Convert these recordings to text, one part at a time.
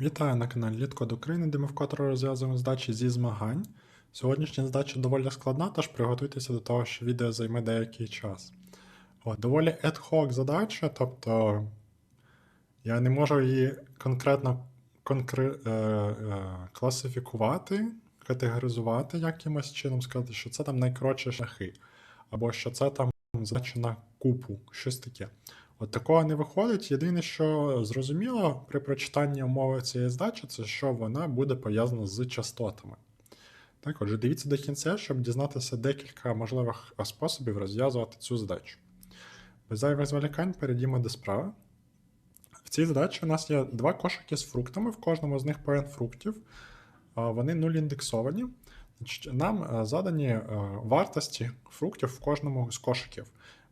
Вітаю на каналі Літкод України, де ми вкотре розв'язуємо задачі зі змагань. Сьогоднішня задача доволі складна, тож приготуйтеся до того, що відео займе деякий час. От, доволі ad hoc задача, тобто я не можу її конкретно конкре... е, е, класифікувати, категоризувати якимось чином, сказати, що це там найкоротші шляхи, або що це там задача на купу, щось таке. От такого не виходить. Єдине, що зрозуміло при прочитанні умови цієї здачі, це що вона буде пов'язана з частотами. Так, отже, дивіться до кінця, щоб дізнатися декілька можливих способів розв'язувати цю задачу. Без зайвих зволікань перейдімо до справи. В цій задачі у нас є два кошики з фруктами, в кожному з них по фруктів. Вони нуль індексовані. Нам е, задані е, вартості фруктів в кожному з кошиків.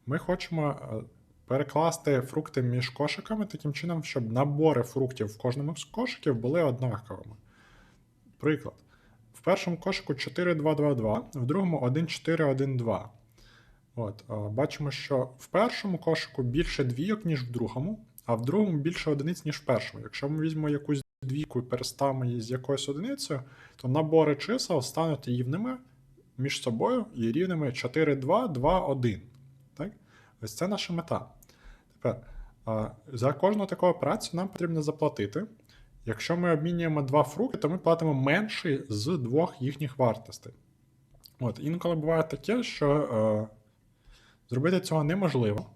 Ми хочемо е, перекласти фрукти між кошиками таким чином, щоб набори фруктів в кожному з кошиків були однаковими. Приклад. В першому кошику 4, 2, 2, 2, в другому 1, 4, 1, 2. От, бачимо, що в першому кошику більше двійок, ніж в другому, а в другому більше одиниць, ніж в першому. Якщо ми візьмемо якусь двійку і переставимо її з якоюсь одиницею, то набори чисел стануть рівними між собою і рівними 4, 2, 2, 1. Так? Ось це наша мета. Тепер, за кожну таку операцію нам потрібно заплатити. Якщо ми обмінюємо два фрукти, то ми платимо менший з двох їхніх вартостей. От, інколи буває таке, що е, зробити цього неможливо.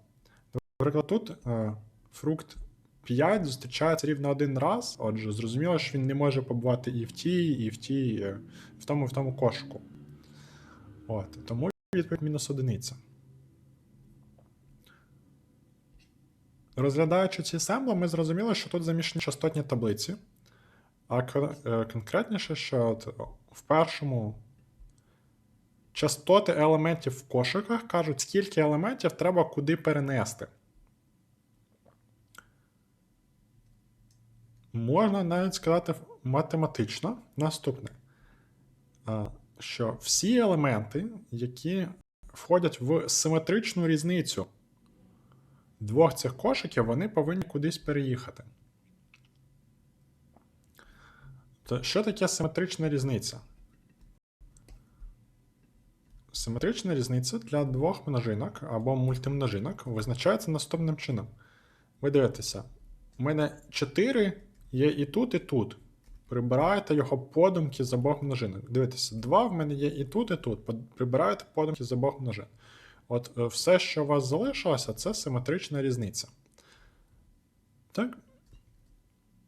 Наприклад, тут е, фрукт 5 зустрічається рівно один раз, отже, зрозуміло, що він не може побувати і в тій, і в тій, е, в тому, і в тому кошику. От, тому відповідь мінус одиниця. Розглядаючи ці семпли, ми зрозуміли, що тут заміщені частотні таблиці. А е, конкретніше, що от в першому частоти елементів в кошиках кажуть, скільки елементів треба куди перенести. Можна навіть сказати математично наступне, що всі елементи, які входять в симетричну різницю двох цих кошиків, вони повинні кудись переїхати. То що таке симетрична різниця? Симетрична різниця для двох множинок або мультимножинок визначається наступним чином. Ви дивитеся, у мене 4 є і тут, і тут. Прибираєте його подумки з обох множинок. Дивіться, 2 в мене є і тут, і тут. Прибираєте подумки з обох множин. От е, все, що у вас залишилося, це симетрична різниця. Так?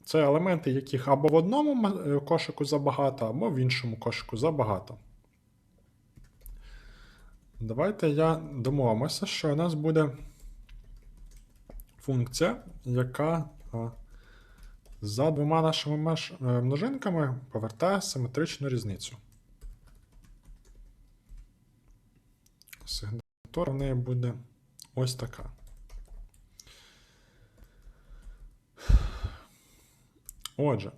Це елементи, яких або в одному е, кошику забагато, або в іншому кошику забагато. Давайте я домовимося, що у нас буде функція, яка за двома нашими е, множинками повертає симетричну різницю. Сигнатура в неї буде ось така. Отже,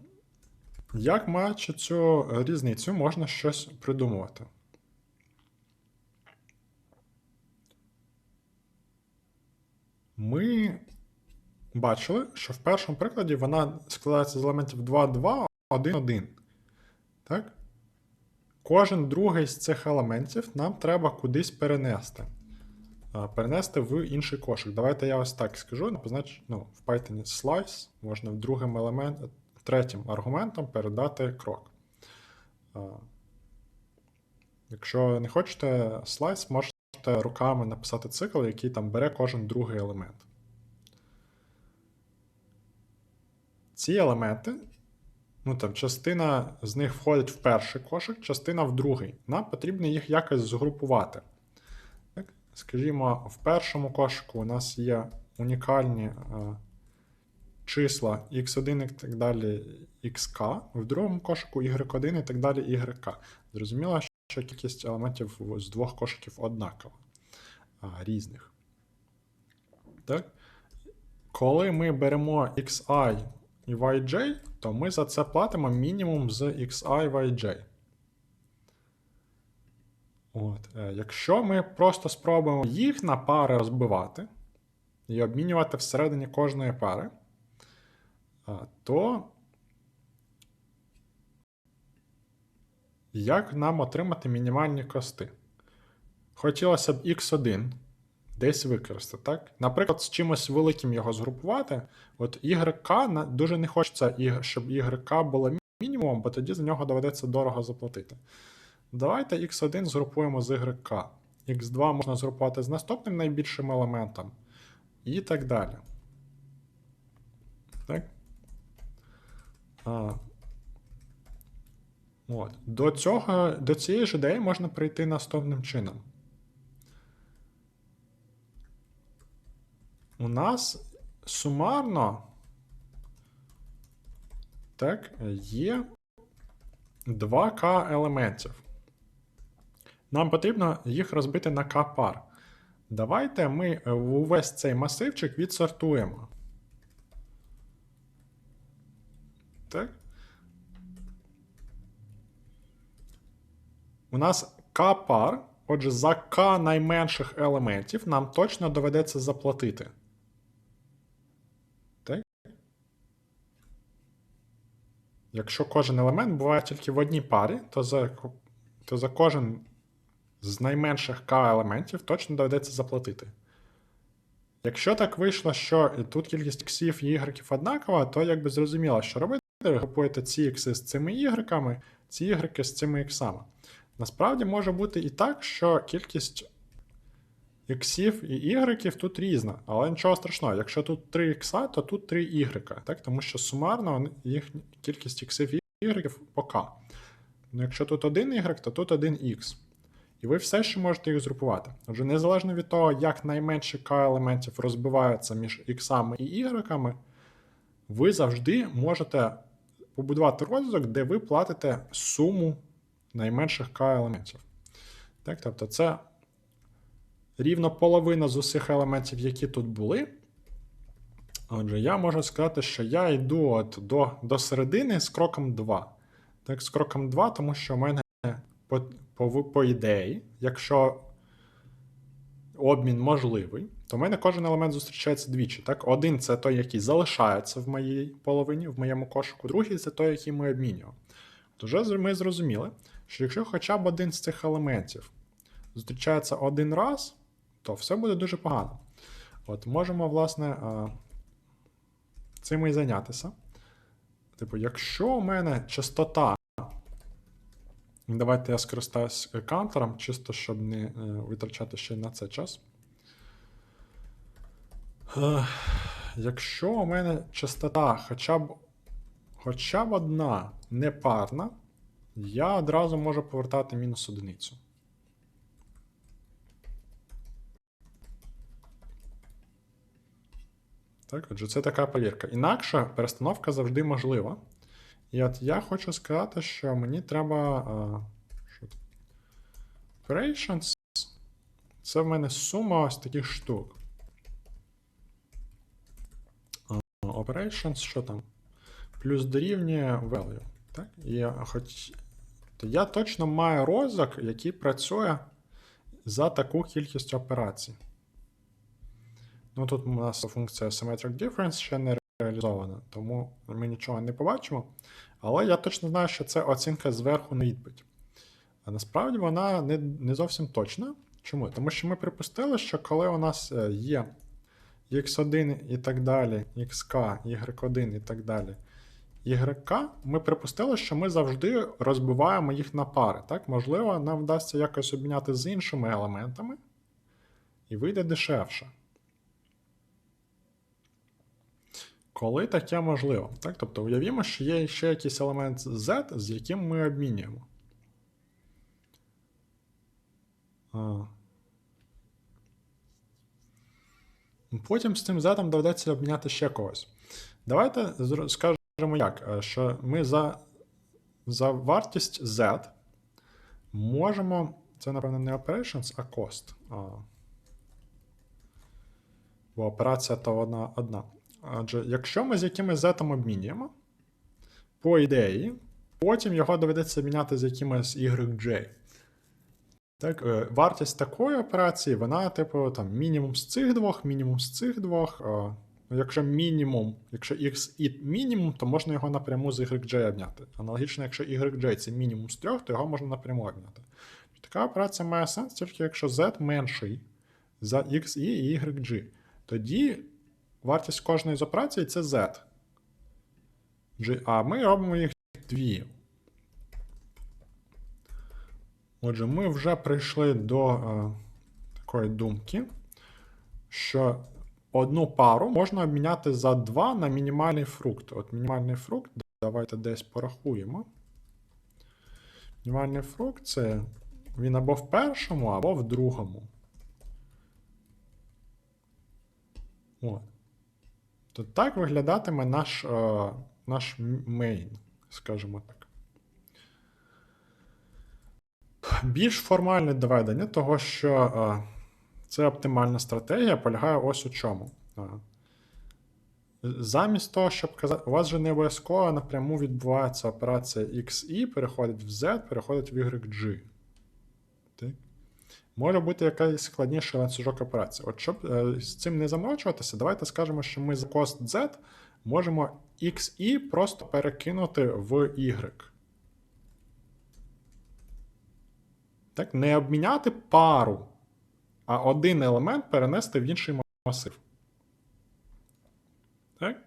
як маючи цю різницю, можна щось придумувати? Ми бачили, що в першому прикладі вона складається з елементів 2, 2, 1, 1. Так? Кожен другий з цих елементів нам треба кудись перенести. Перенести в інший кошик. Давайте я ось так скажу. Познач, ну, в Python slice можна другим елемент, третім аргументом передати крок. Якщо не хочете slice, можете руками написати цикл, який там бере кожен другий елемент. Ці елементи, ну там частина з них входить в перший кошик, частина в другий. Нам потрібно їх якось згрупувати. Скажімо, в першому кошику у нас є унікальні е, числа x1 і так далі xk, в другому кошику y1 і так далі yk. Зрозуміло, що кількість елементів з двох кошиків однакова, різних. Так? Коли ми беремо xi і yj, то ми за це платимо мінімум з xi yj. От, е, Якщо ми просто спробуємо їх на пари розбивати і обмінювати всередині кожної пари, е, то як нам отримати мінімальні кости? Хотілося б x1 десь використати. так? Наприклад, з чимось великим його згрупувати. От YK дуже не хочеться, щоб YK було мінімумом, бо тоді за нього доведеться дорого заплатити. Давайте x1 згрупуємо з YK. x2 можна згрупувати з наступним найбільшим елементом. І так далі. Так? А, от. До, цього, до цієї ж ідеї можна прийти наступним чином. У нас сумарно так, є 2К елементів. Нам потрібно їх розбити на К пар. Давайте ми е, увесь цей масивчик відсортуємо. Так? У нас К пар, отже, за К найменших елементів нам точно доведеться заплатити. Так? Якщо кожен елемент буває тільки в одній парі, то за, то за кожен з найменших К елементів точно доведеться заплатити. Якщо так вийшло, що тут кількість іксів і ігреків однакова, то якби зрозуміло, що робити, групуєте ці ікси з цими ігреками, ці ігреки з цими іксами. Насправді може бути і так, що кількість іксів і ігреків тут різна, але нічого страшного. Якщо тут 3 ікса, то тут 3 ігрека, так? тому що сумарно їх кількість іксів і ігреків по К. Ну, якщо тут один ігрек, то тут один ікс. І ви все ще можете їх згрупувати. Отже, незалежно від того, як найменші К елементів розбиваються між іксами і ігреками, ви завжди можете побудувати розв'язок, де ви платите суму найменших К елементів. Так, тобто це рівно половина з усіх елементів, які тут були. Отже, я можу сказати, що я йду от до, до середини з кроком 2. Так, з кроком 2, тому що в мене по, по, ідеї, якщо обмін можливий, то в мене кожен елемент зустрічається двічі. Так? Один це той, який залишається в моїй половині, в моєму кошику, другий це той, який ми обмінюємо. От вже ми зрозуміли, що якщо хоча б один з цих елементів зустрічається один раз, то все буде дуже погано. От можемо, власне, цим і зайнятися. Типу, якщо у мене частота. Давайте я скористаюсь е, каунтером, чисто щоб не е, витрачати ще й на це час. Е, Якщо у мене частота хоча б, хоча б одна непарна, я одразу можу повертати мінус одиницю. Так, отже, це така повірка. Інакше перестановка завжди можлива. І от я хочу сказати, що мені треба. А, що? Operations. Це в мене сума ось таких штук. Operations, що там? Плюс дорівнює value. Так? І хоч. То я точно маю розв'язок, який працює за таку кількість операцій. Ну тут у нас функція Symmetric Difference ще не реалізована, тому ми нічого не побачимо. Але я точно знаю, що це оцінка зверху на відповідь. А насправді вона не, не зовсім точна. Чому? Тому що ми припустили, що коли у нас е, є x1 і так далі, xk, y1 і так далі, YK, ми припустили, що ми завжди розбиваємо їх на пари. Так? Можливо, нам вдасться якось обміняти з іншими елементами, і вийде дешевше. Коли таке можливо? Так? Тобто уявімо, що є ще якийсь елемент Z, з яким ми обмінюємо. А. Потім з цим Z доведеться обміняти ще когось. Давайте скажемо як, е, що ми за, за вартість Z можемо. Це, напевно, не operations, а cost. Бо операція то одна. одна. Адже якщо ми з якимось Z обмінюємо, по ідеї, потім його доведеться міняти з якимось YJ. Так, е, вартість такої операції, вона, типу, там, мінімум з цих двох, мінімум з цих двох, Якщо мінімум, якщо x і мінімум, то можна його напряму з YJ обняти. Аналогічно, якщо YJ це мінімум з трьох, то його можна напряму обняти. Така операція має сенс тільки якщо z менший за XI і YG. Тоді вартість кожної з операцій це z. А ми робимо їх дві. Отже, ми вже прийшли до е, такої думки, що одну пару можна обміняти за 2 на мінімальний фрукт. От мінімальний фрукт, давайте десь порахуємо. Мінімальний фрукт це він або в першому, або в другому. От. То так виглядатиме наш, е, наш мейн, скажімо так. Більш формальне доведення того, що е, це оптимальна стратегія, полягає ось у чому. Е, Замість того, щоб казати, у вас же не обов'язково напряму відбувається операція XI, переходить в Z, переходить в YG. Так? Може бути якийсь складніший ланцюжок операцій. От щоб е, з цим не заморочуватися, давайте скажемо, що ми за кост Z можемо XI просто перекинути в Y. Так, не обміняти пару, а один елемент перенести в інший масив. Так?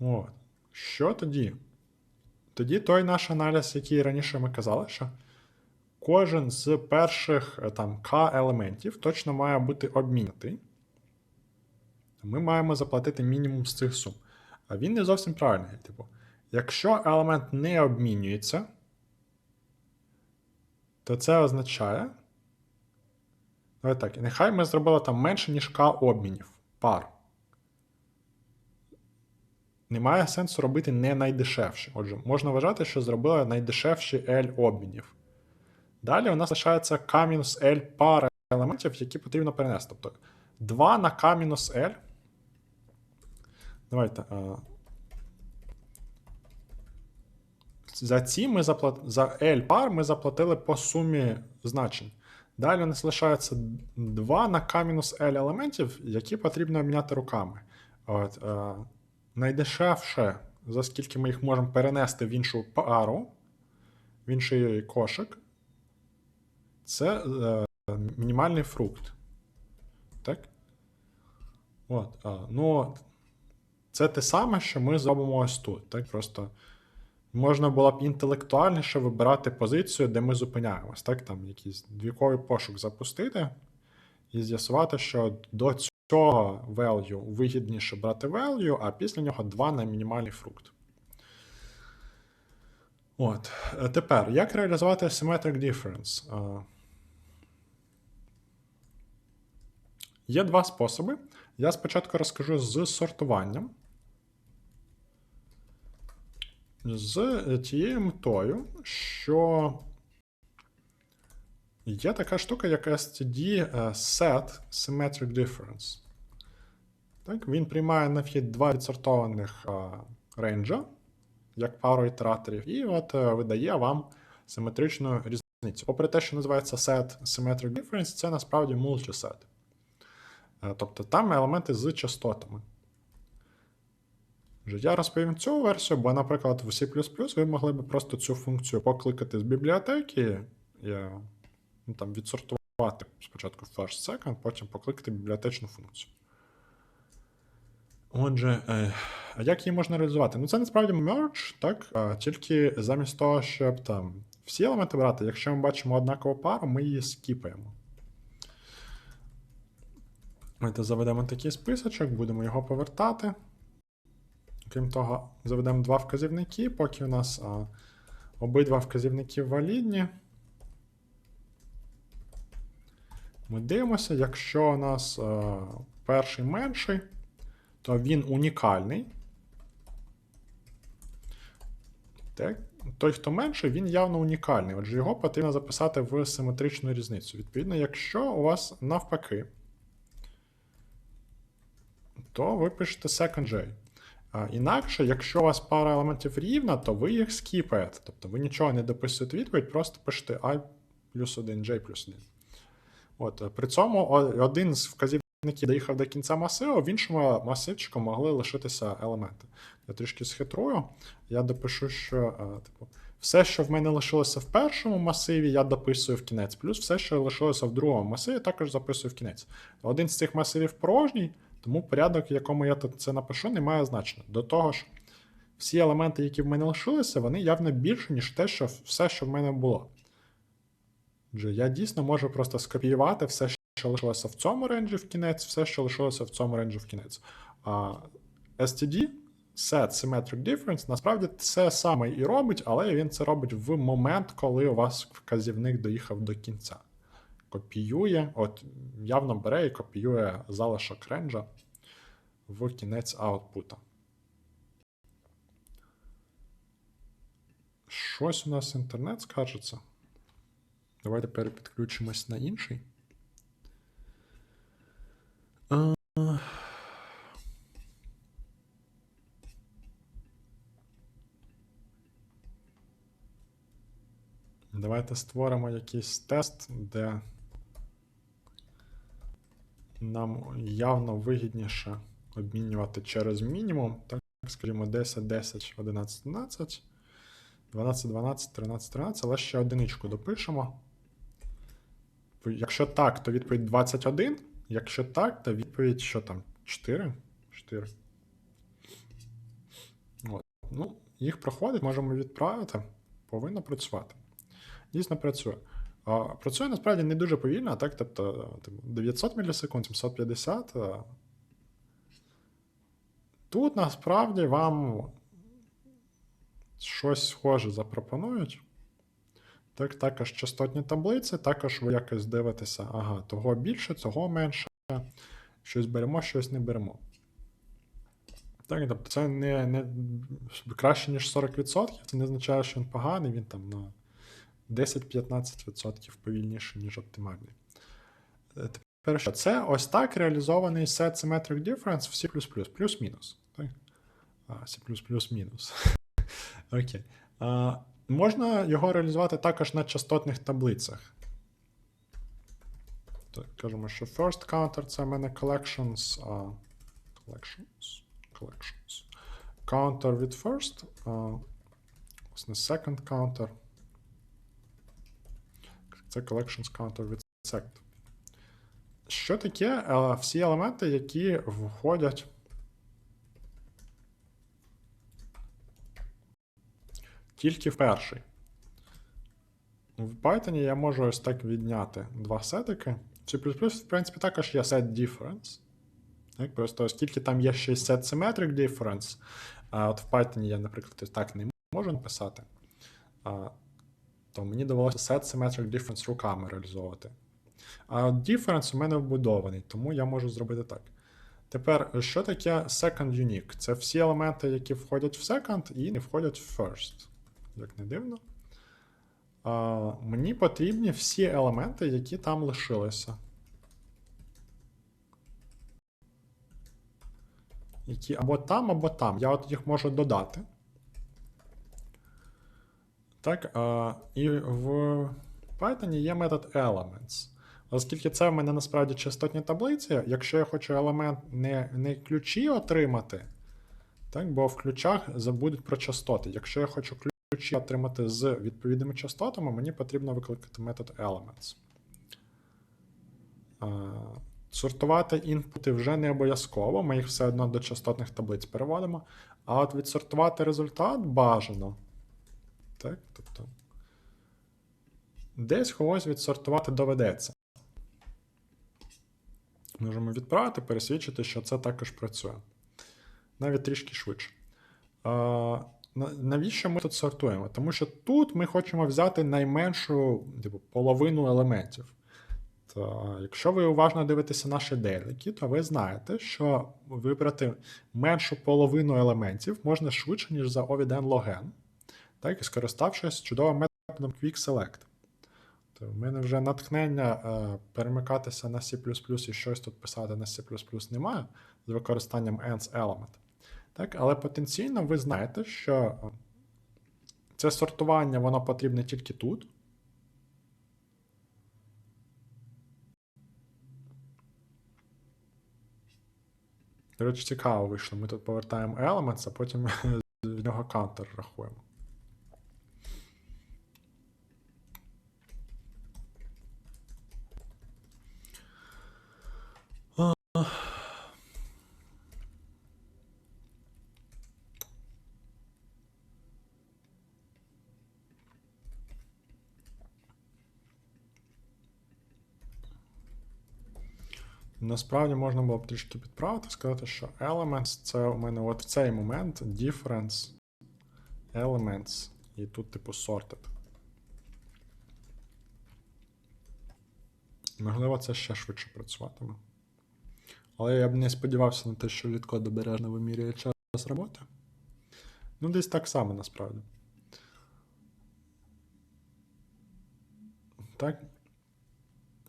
От. Що тоді? Тоді той наш аналіз, який раніше ми казали, що кожен з перших е, там К елементів точно має бути обмінятий. Ми маємо заплатити мінімум з цих сум. А він не зовсім правильний. Типу, якщо елемент не обмінюється, то це означає. Давай так, нехай ми зробили там менше, ніж К обмінів пар. Немає сенсу робити не найдешевші. Отже, можна вважати, що зробили найдешевші L обмінів. Далі у нас лишається K-L пара елементів, які потрібно перенести. Тобто 2 на K-L. Давайте. За ці ми заплат... за L пар ми заплатили по сумі значень. Далі у нас лишається 2 на K-L елементів, які потрібно обміняти руками. От, е, найдешевше, за скільки ми їх можемо перенести в іншу пару, в інший кошик, це е, мінімальний фрукт. Так? От, а, ну, це те саме, що ми зробимо ось тут. Так? Просто можна було б інтелектуальніше вибирати позицію, де ми зупиняємось. Так? Там якийсь двіковий пошук запустити і з'ясувати, що до цього value вигідніше брати value, а після нього 2 на мінімальний фрукт. От. Е, Тепер, як реалізувати Symmetric Difference? Є два способи. Я спочатку розкажу з сортуванням. З тією метою, що є така штука, як STD е, Set Symmetric Difference. Так, Він приймає на вхід два відсортованих е, рейнджа, як пару ітераторів, і от е, видає вам симетричну різницю. Попри те, що називається set Symmetric Difference, це насправді multiset. Е, Тобто там елементи з частотами. Я розповім цю версію, бо, наприклад, в C ви могли б просто цю функцію покликати з бібліотеки, і, ну, там, відсортувати спочатку first second, потім покликати бібліотечну функцію. Отже, е, а як її можна реалізувати? Ну, це насправді merge, так? Тільки замість того, щоб там всі елементи брати, якщо ми бачимо однакову пару, ми її скіпаємо. Ми заведемо такий списочок, будемо його повертати. Крім того, заведемо два вказівники, поки у нас а, обидва вказівники валідні. Ми дивимося, якщо у нас а, перший менший, то він унікальний. Так. Той, хто менший, він явно унікальний. Отже, його потрібно записати в симетричну різницю. Відповідно, якщо у вас навпаки, то ви пишете second J. Інакше, якщо у вас пара елементів рівна, то ви їх скіпаєте. Тобто ви нічого не дописуєте відповідь, просто пишете I плюс 1, J плюс 1. От, при цьому один з вказів який доїхав до кінця масиву, в іншому масивчику могли лишитися елементи. Я трішки схитрую. Я допишу, що е, типу, все, що в мене лишилося в першому масиві, я дописую в кінець. Плюс все, що лишилося в другому масиві, також записую в кінець. Один з цих масивів порожній, тому порядок, в якому я це напишу, не має значення. До того ж, всі елементи, які в мене лишилися, вони явно більше, ніж те, що все, що в мене було. Отже, я дійсно можу просто скопіювати все, що лишилося в цьому ренджі в кінець, все, що лишилося в цьому ренджі в кінець. А STD, Set Symmetric Difference, насправді це саме і робить, але він це робить в момент, коли у вас вказівник доїхав до кінця. Копіює, от явно бере і копіює залишок ренджа в кінець аутпута. Щось у нас інтернет скажеться. Давайте перепідключимось на інший. Давайте створимо якийсь тест, де нам явно вигідніше обмінювати через мінімум. Так, скажімо, 10, 10, 11, 11, 12, 12, 13, 13, але ще одиничку допишемо. Якщо так, то відповідь 21. Якщо так, то відповідь що там? 4? 4. От. Ну, їх проходить, можемо відправити. Повинно працювати. Дійсно працює. Працює насправді не дуже повільно, так? Тобто 900 мілісекунд, 750. Тут насправді вам щось схоже запропонують. Так, також частотні таблиці, також ви якось дивитеся, ага, того більше, цього менше. Щось беремо, щось не беремо. Так, тобто це не не краще, ніж 40%. Це не означає, що він поганий, він там на 10-15% повільніше, ніж оптимальний. Е, Тепер що? Це ось так реалізований set symmetric difference в C++, плюс-мінус. C++ мінус. Окей. Можна його реалізувати також на частотних таблицях. Так, Кажемо, що first counter це в мене collections. А, collections. collections. Counter від first. Власне, second counter. Це collections counter від second. Що таке е, всі елементи, які входять. Тільки в перший. В Python я можу ось так відняти два сетики. C++, в принципі, також є set difference. Так, Просто оскільки там є ще set symmetric difference, а от в Python я, наприклад, так не можу написати, то мені довелося set symmetric difference руками реалізовувати. А difference у мене вбудований, тому я можу зробити так. Тепер, що таке second unique? Це всі елементи, які входять в second і не входять в first. Як не дивно. А, Мені потрібні всі елементи, які там лишилися. Які або там, або там. Я от їх можу додати. Так, а, і в Python є метод elements. Оскільки це в мене насправді частотні таблиці, якщо я хочу елемент не не ключі отримати, так, бо в ключах забудуть про частоти. Якщо я хочу ключі отримати з відповідними частотами, мені потрібно викликати метод elements. А, сортувати інпути вже не обов'язково, ми їх все одно до частотних таблиць переводимо. А от відсортувати результат бажано. Так, тобто Десь когось відсортувати доведеться. Можемо відправити, пересвідчити, що це також працює. Навіть трішки швидше. А, Навіщо ми тут сортуємо? Тому що тут ми хочемо взяти найменшу типу, половину елементів. То, якщо ви уважно дивитеся наші деліки, то ви знаєте, що вибрати меншу половину елементів можна швидше, ніж за OVDN login, так, і скориставшись чудовим методом QuickSelect. То в мене вже натхнення е, перемикатися на C і щось тут писати на C немає з використанням ends element. Так, Але потенційно ви знаєте, що е, це сортування воно потрібне тільки тут. До речі, цікаво вийшло. Ми тут повертаємо elements, а потім в нього каунтер рахуємо. Насправді можна було б трішки підправити, сказати, що elements це у мене от в цей момент difference elements. І тут, типу, sorted. Можливо, це ще швидше працюватиме. Але я б не сподівався на те, що літкод обережно вимірює час роботи. Ну, десь так само насправді. Так.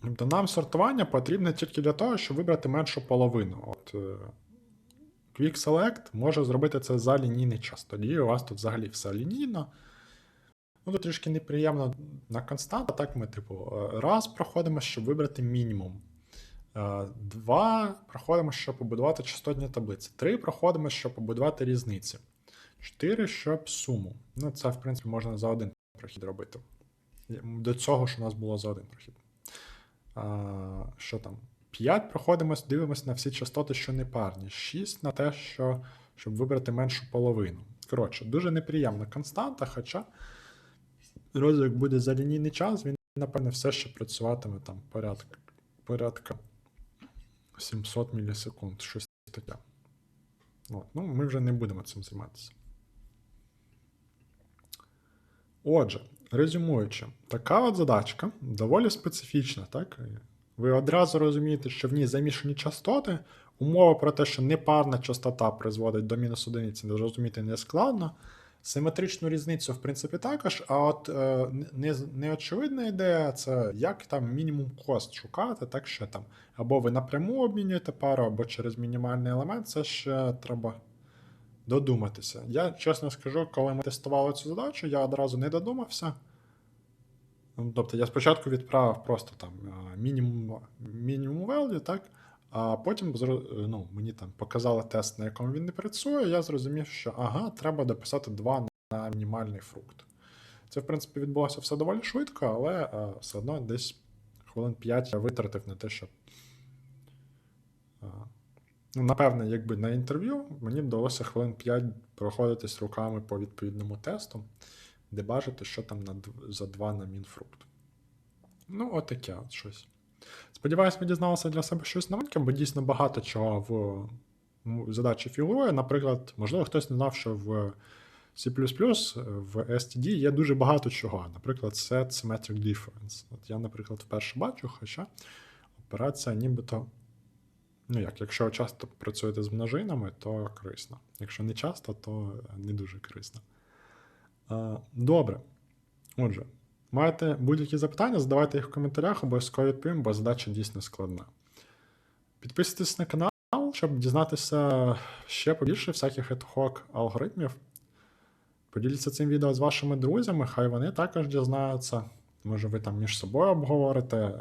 Тобто нам сортування потрібне тільки для того, щоб вибрати меншу половину. От е, Quick Select може зробити це за лінійний час. Тоді у вас тут взагалі все лінійно. Ну, тут трішки неприємно на константа, так ми, типу, е, раз проходимо, щоб вибрати мінімум. Е, Два проходимо, щоб побудувати частотні таблиці. Три проходимо, щоб побудувати різниці. Чотири, щоб суму. Ну, це, в принципі, можна за один прохід робити. До цього ж у нас було за один прохід. А, що там? 5 проходимо, дивимося на всі частоти, що не парні. 6 на те, що, щоб вибрати меншу половину. Коротше, дуже неприємна константа, хоча розвиток буде за лінійний час, він, напевне, все ще працюватиме там порядка, порядка 700 мілісекунд, щось таке. От, ну, ми вже не будемо цим займатися. Отже, резюмуючи, така от задачка доволі специфічна, так? Ви одразу розумієте, що в ній замішані частоти. Умова про те, що непарна частота призводить до мінус одиниці, не зрозуміти не складно. Симетричну різницю, в принципі, також, а от е, не, неочевидна ідея це як там мінімум кост шукати, так що там або ви напряму обмінюєте пару, або через мінімальний елемент, це ще треба додуматися. Я чесно скажу, коли ми тестували цю задачу, я одразу не додумався. Ну, Тобто я спочатку відправив просто там мінімум мінімум value, так? А потім ну, мені там показали тест, на якому він не працює. Я зрозумів, що ага, треба дописати 2 на мінімальний фрукт. Це, в принципі, відбулося все доволі швидко, але е, все одно десь хвилин 5 я витратив на те, щоб. Ну, напевне, якби на інтерв'ю мені вдалося хвилин 5 проходитись руками по відповідному тесту, де бачити, що там на, за 2 на мінфрукт. Ну, отаке от щось. Сподіваюсь, ви дізналися для себе щось новеньке, бо дійсно багато чого в задачі фігурує. Наприклад, можливо, хтось не знав, що в C в STD є дуже багато чого. Наприклад, set symmetric difference. От я, наприклад, вперше бачу, хоча операція нібито. Ну як, якщо часто працюєте з множинами, то корисно. Якщо не часто, то не дуже корисно. Добре. Отже, маєте будь-які запитання, задавайте їх в коментарях, обов'язково відповім, бо задача дійсно складна. Підписуйтесь на канал, щоб дізнатися ще побільше всяких ad hoc алгоритмів. Поділіться цим відео з вашими друзями, хай вони також дізнаються. Може, ви там між собою обговорите.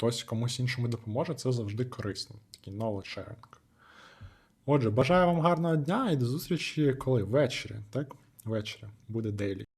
Хтось комусь іншому допоможе, це завжди корисно. Такий knowledge sharing. Отже, бажаю вам гарного дня і до зустрічі коли? Ввечері, так? Ввечері буде дейлі.